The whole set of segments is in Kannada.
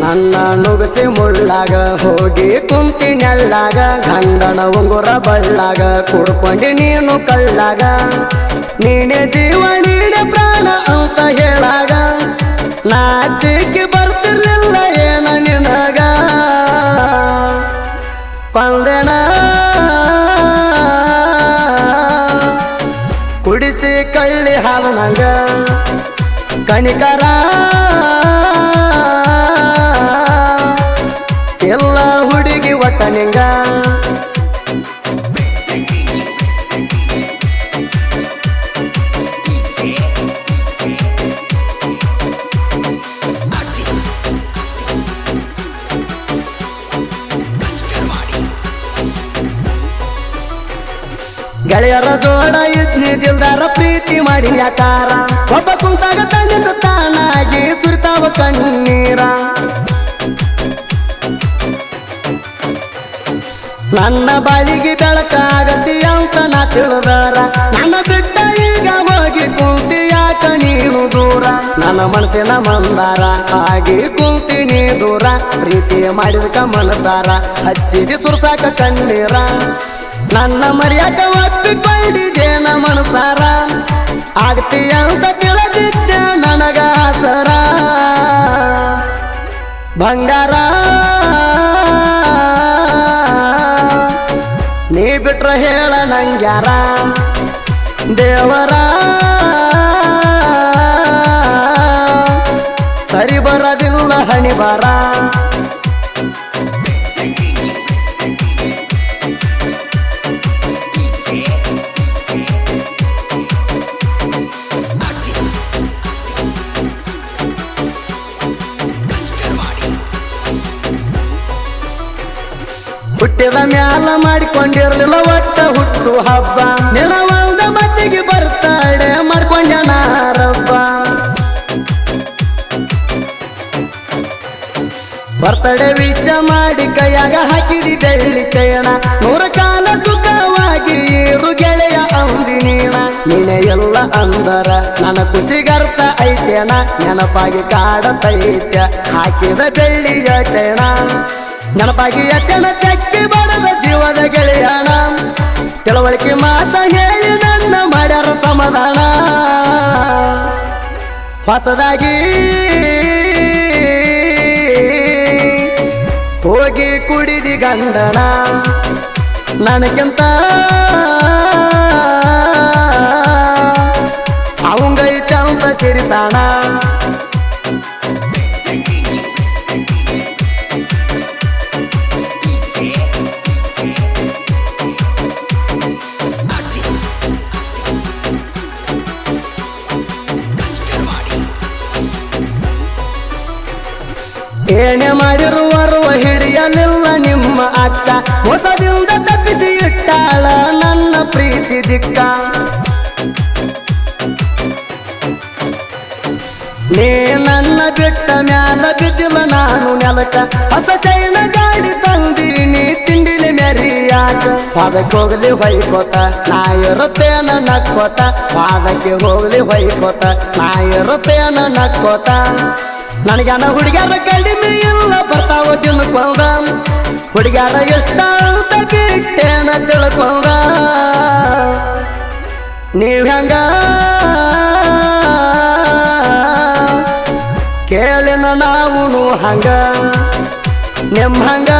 ನನ್ನ ನುಗ್ಸಿ ಮುಳ್ಳಾಗ ಹೋಗಿ ಕುಂತಿ ನೆಳ್ಳಾಗ, ಗಂಡನ ಉಂಗುರ ಬಳ್ಳಾಗ, ಕುಡ್ಕೊಂಡು ನೀನು ಕಳ್ಳಾಗ. ನೀನೆ ಜೀವ, ನೀನೆ ಪ್ರಾಣ ಅಂತ ಹೇಳಾಗ. ನಾ ನಾಚಿಕೆ ಬರ್ತಿರ್ಲಿಲ್ಲ ಏನ ನಿನಗ? ಕೊಂದೆನ? ಕುಡಿಸಿ ಕಳ್ಳಿ ಹಾಲು ನಂಗ. ಕಣಿಕರ ಹುಡುಗಿ ಒಟ್ಟ ನಿಂಗ ಗೆಳೆಯರ ಜೋಡ ಇದ್ನಿ, ದಿಲ್ದಾರ ಪ್ರೀತಿ ಮಾಡಿ ಯಾಕಾರ ಒಬ್ಬ ಕುಂತಾಗ ತಂದಿದ್ದು ತಾನಾಗಿ ಸುರಿತಾವ ಕಣ್ಣೀರ. ನನ್ನ ಬಾಯಿಗೆ ಬೆಳಕಾಗತಿ ಅಂತ ನಾ ತಿಳಿದಾರ. ನನ್ನ ಬಿಟ್ಟ ಈಗ ಹೋಗಿ ಕುಂತಿ ಯಾಕ ನೀನು ದೂರ? ನನ್ನ ಮನಸ್ಸಿನ ಮಂದಾರ ಆಗಿ ಕುಂತಿ ನೀ ದೂರ ಪ್ರೀತಿ ಮಾಡಿದಕ ಮನಸಾರ ಹಚ್ಚಿದಿ ಸುರ್ಸಾಕ ಕಣ್ಣೀರ. ನನ್ನ ಮರ್ಯಾದ ಒಪ್ಪಿಕೊಂಡಿದ್ದೇನ ಮನಸಾರ. ಆಗ್ತಿ ಅಂತ ತಿಳಿದಿದ್ದೆ ನನಗ ಸರ ಬಂಗಾರ ನಂಗ್ಯಾರ ದೇವರ ಹುಟ್ಟಿದ ಮ್ಯಾಲ ಮಾಡಿಕೊಂಡಿರ್ಲಿಲ್ಲ ಒಟ್ಟ ಹುಟ್ಟು ಹಬ್ಬ. ನೆಲವಲ್ದ ಮತ್ತಿಗೆ ಬರ್ತಾಳೆ ಮಾಡ್ಕೊಂಡ್ಯಾನಾರಬ್ಬ ಬರ್ತಡೆ ವಿಷ ಮಾಡಿ ಕೈಯಾಗ ಹಾಕಿದಿ ಬೆಳ್ಳಿ ಚಯಣ. ನೂರ ಕಾಲ ಸುಖವಾಗಿ ಇರು ಗೆಳೆಯ ಅಂದಿ ನೀಣ. ನೀನೆ ಎಲ್ಲ ಅಂದರ, ನನ್ನ ಖುಷಿಗರ್ಥ ಐತೇನ ನೆನಪಾಗಿ ಕಾಡತೈತ್ಯ, ಹಾಕಿದ ಬೆಳ್ಳಿಯ ಚಯಣ. ನೆನಪಾಗಿ ಎತ್ತನ ತೆಕ್ಕಿ ಬಡದ ಜೀವದ ಗೆಳೆಯಣ ತಿಳುವಳಿಕೆ ಮಾತ ಹೇಳಿ ನನ್ನ ಮಾಡ್ಯಾರ ಸಮಾಧಾನ. ಹೊಸದಾಗಿ ಹೋಗಿ ಕುಡಿದಿ ಗಂಡನ. ನನಗಿಂತ ಅವಂಗೈತೆ ಅಂತ ಸಿರಿತಾಣ. ದಿಕ್ಕ. ನೀ ನನ್ನ ಬಿಟ್ಟ ಮ್ಯಾಲ ಬಿದ್ದಿಲ್ಲ ನಾನು ನೆಲಕ. ಹೊಸ ಚೈನ ಗಾಡಿ ತಂದೀನಿ ತಿಂಡಿಲಿ ಮೆರಿಯಾಕ ಪಾದಕ್ಕೆ ಹೋಗ್ಲಿ ಹೊಯ್ಕೋತ ನಾ ಇರುತ್ತೇನ ನಕ್ಕೋತ. ಪಾದಕ್ಕೆ ಹೋಗ್ಲಿ ಹೊಯ್ಕೋತ ನಾ ಇರುತ್ತೇನ ನಕ್ಕೋತ. ನನಗನ ಹುಡುಗ್ಯಾರ ಕಡಿಮೆ ಇಲ್ಲ, ಬರ್ತಾವ ತಿನ್ಕೊಂಡ ಹುಡುಗ್ಯಾರ ಎಷ್ಟ ಬಿಟ್ಟೇನ ತಿಳ್ಕೊಂಡ. ನೀವ್ ಹೆಂಗ? ಕೇಳಿನ ನಾವು ಹಂಗ. ನಿಮ್ ಹಂಗ?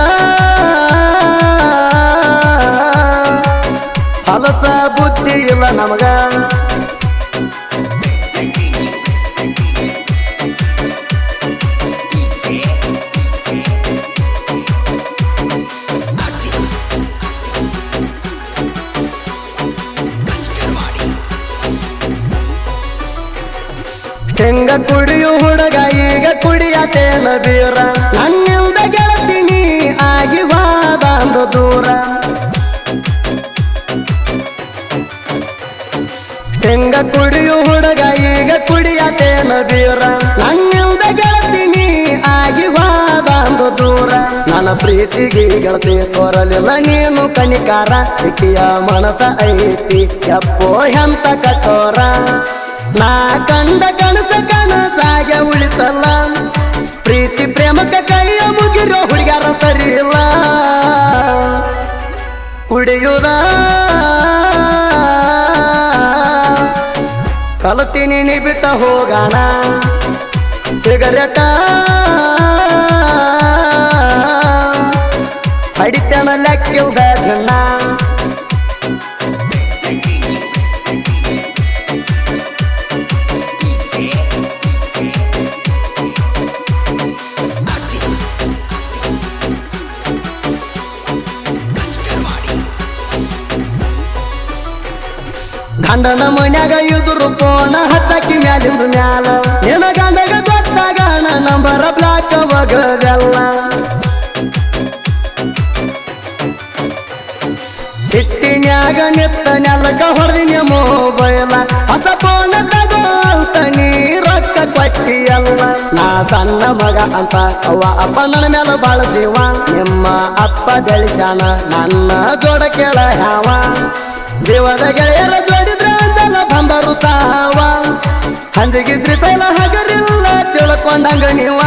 ಹಲಸ ಬುದ್ಧಿ ಇಲ್ಲ ನಮಗ. ಹೆಂಗ ಕುಡಿಯು ಹುಡುಗ, ಈಗ ಕುಡಿಯತೇನ ಬೀರ. ನನ್ನಿಂದ ಗೆಳತಿನಿ ಆಗಿ ವಾದಂದು ದೂರ. ಹೆಂಗ ಕುಡಿಯು ಹುಡುಗ, ಈಗ ಕುಡಿಯತೇನ ಬೀರ. ನನ್ನಿಂದ ಗೆಳತಿನಿ ಆಗಿ ವಾದಂದು ದೂರ. ನನ್ನ ಪ್ರೀತಿಗೆ ಗೆಳತಿ ತೋರಲಿಲ್ಲ ನೀನು ಕಣಿಕಾರ ಇಕ್ಕಿಯ ಮನಸ ಐತಿ ಎಪ್ಪೋ ಹೆಂತ ಕಠೋರ. ನಾ ಕಂದ ಕನಸ ಕನಸಾಗೆ ಉಳಿತಲ್ಲ. ಪ್ರೀತಿ ಪ್ರೇಮಕ್ಕೆ ಕೈಯ ಮುಗಿರೋ ಹುಡುಗ್ಯಾರ ಸರಿ ಇಲ್ಲ. ಕುಡಿಯುದ? ಕಲತೀನಿ ನೀ ಬಿಟ್ಟ ಹೋಗೋಣ. ಸಿಗರೇಟ? ಹಡಿತನ ಲೆಕ್ಕಿಲ್ದ ಗಂಡನ ಮನ್ಯಾಗ ಇದ್ರು ಕೋಣ ಹಚ್ಚಕ್ಕಿ ಮ್ಯಾಲಿಂದು ಮ್ಯಾಲ. ನಿನ್ನ ಗಂಡಗ ಗೊತ್ತಾಗಣ ನಂಬರ ಬ್ಲಾಕ್ ಒಗದೆಲ್ಲ. ಸಿಟ್ಟಿನ್ಯಾಗ ನಿತ್ತ ನೆಲಕ ಹೊಡೆದಿನ ಮೊಬೈಲ ಹೊಸ ಫೋನ್ ತಗೋತ ನೀ ರೊಕ್ಕ ಕೊಟ್ಟಿಯಲ್ಲ ನಾ ಸಣ್ಣ ಮಗ ಅಂತ ಅವ ಅಪ್ಪ ನನ್ನ ಮೇಲೆ ಬಾಳ ಜೀವ. ನಿಮ್ಮ ಅಪ್ಪ ಬೆಳೆಸ್ಯಾನ, ನನ್ನ ಜೋಡ ಕೇಳ ಯಾವ ಜೀವದ ಗೆಳೆಯರ ಜೋಡಿದ್ರ ಅಂದಲ ಬಂದರು ಸಾವ. ಹಂಜಿಗೆ ಶ್ರೀಶೈಲ ಹಗರಿಲ್ಲ ತಿಳ್ಕೊಂಡಂಗ ನೀವ.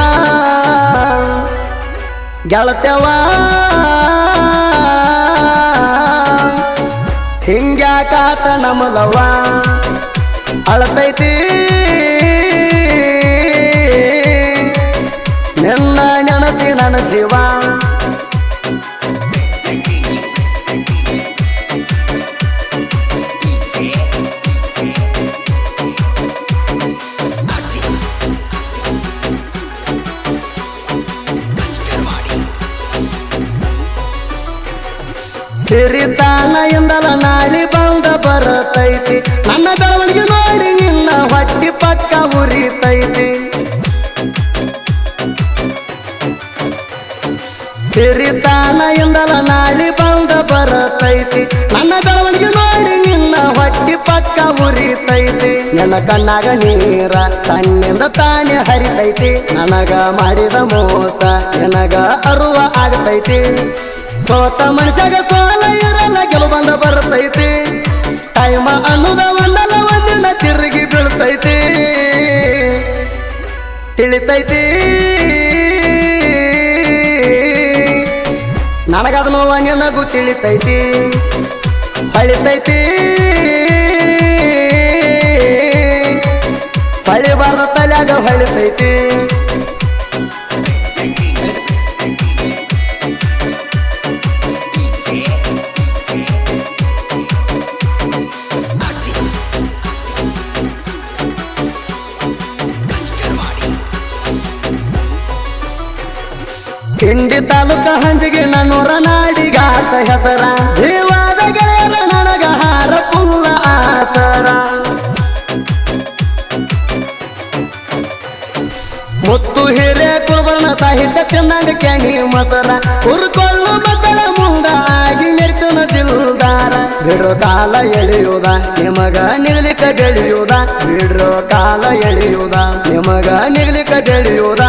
ಗೆಳತ್ಯವ. ಹಿಂಗ್ಯಾಕಾತ ನಮಲವ ಅಳತೈತಿ. ಸಿರಿತಾನ ಎಂದಲ ನಾಳಿ ಬಂದ ಬರತೈತಿ. ನನ್ನ ಬೆಳವಣಿಗೆ ನೋಡಿ ನಿನ್ನ ಹೊಟ್ಟಿ ಪಕ್ಕ ಉರಿತೈತಿ. ಸಿರಿತಾನ ಎಂದಲ ನಾಳಿ ಬಂದ ಬರತೈತಿ. ನನ್ನ ಬೆಳವಣಿಗೆ ನೋಡಿ ನಿನ್ನ ಹೊಟ್ಟಿ ಪಕ್ಕ ಉರಿತೈತಿ. ನನ್ನ ಕಣ್ಣಾಗ ನೀರ ತನ್ನಿಂದ ತಾನೇ ಹರಿತೈತಿ. ನನಗ ಮಾಡಿದ ಮೋಸ, ನನಗ ಅರುವ ಆಗತೈತಿ. ಸೋತ ಮನುಷ್ಯಾಗ ಸೋಲ ಇರಲ್ಲ ಗೆಲುವಂದ ಬರ್ತೈತಿ. ಟೈಮ ಅನ್ನುದ ಒಂದಲ್ಲ, ಒಂದಿನ ತಿರುಗಿ ಬೀಳ್ತೈತಿ. ತಿಳಿತೈತಿ. ನನಗದ ನೋವ ನಿನಗೂ ತಿಳಿತೈತಿ. ಅಳಿತೈತಿ. ಹಳಿ ಬಾರ್ದ ತಲ್ಯಾಗ ಹೊಳಿತೈತಿ ಹಿಂಡಿ ತಾಲೂಕ ಹಂಜಿಗೆ ನನ್ನೂರ ನಾಡಿಗಾತ ಹೆಸರ. ಜೀವಾದ ಗೆಳೆಯರ ನನಗ ಹಾರ ಪುಲ್ಲ ಆಸರ. ಮುತ್ತು ಹಿರೇ ಕುರುಬರ್ಣ ಸಾಹಿತ್ಯ ಚೆನ್ನಾಗ ಕ್ಯಾನಿ ಮಸರ. ಹುರ್ಕೊಳ್ಳು ಮಕ್ಕಳ ಮುಂದ ಆಗಿ ಮೆರ್ತನ ದಿಲ್ದಾರ. ಬಿಡೋ ಕಾಲ ಎಳೆಯುವುದ ನಿಮಗ ನಿಲ್ಲಿಕ ಬೆಳೆಯುವುದ ಬಿಡ್ರೋ ಕಾಲ ಎಳೆಯುವುದ ನಿಮಗ ನಿಲ್ಲಿಕ ಬೆಳೆಯುವುದ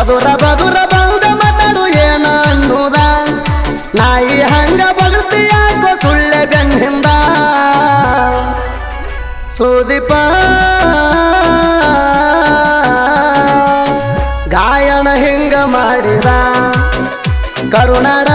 ಎದುರ ಬದುರ ಬಂದ ಮಾತಾಡು ಏನ ಅನ್ನುದ? ನಾಯಿ ಹಂಗ ಬಗಳ್ತಿ ಯಾಕೋ ಸುಳ್ಳೆ ಬೆನ್ನಿಂದ ಸುದೀಪ, ಗಾಯನ ಹಿಂಗ ಮಾಡಿದ? ಕರುಣರ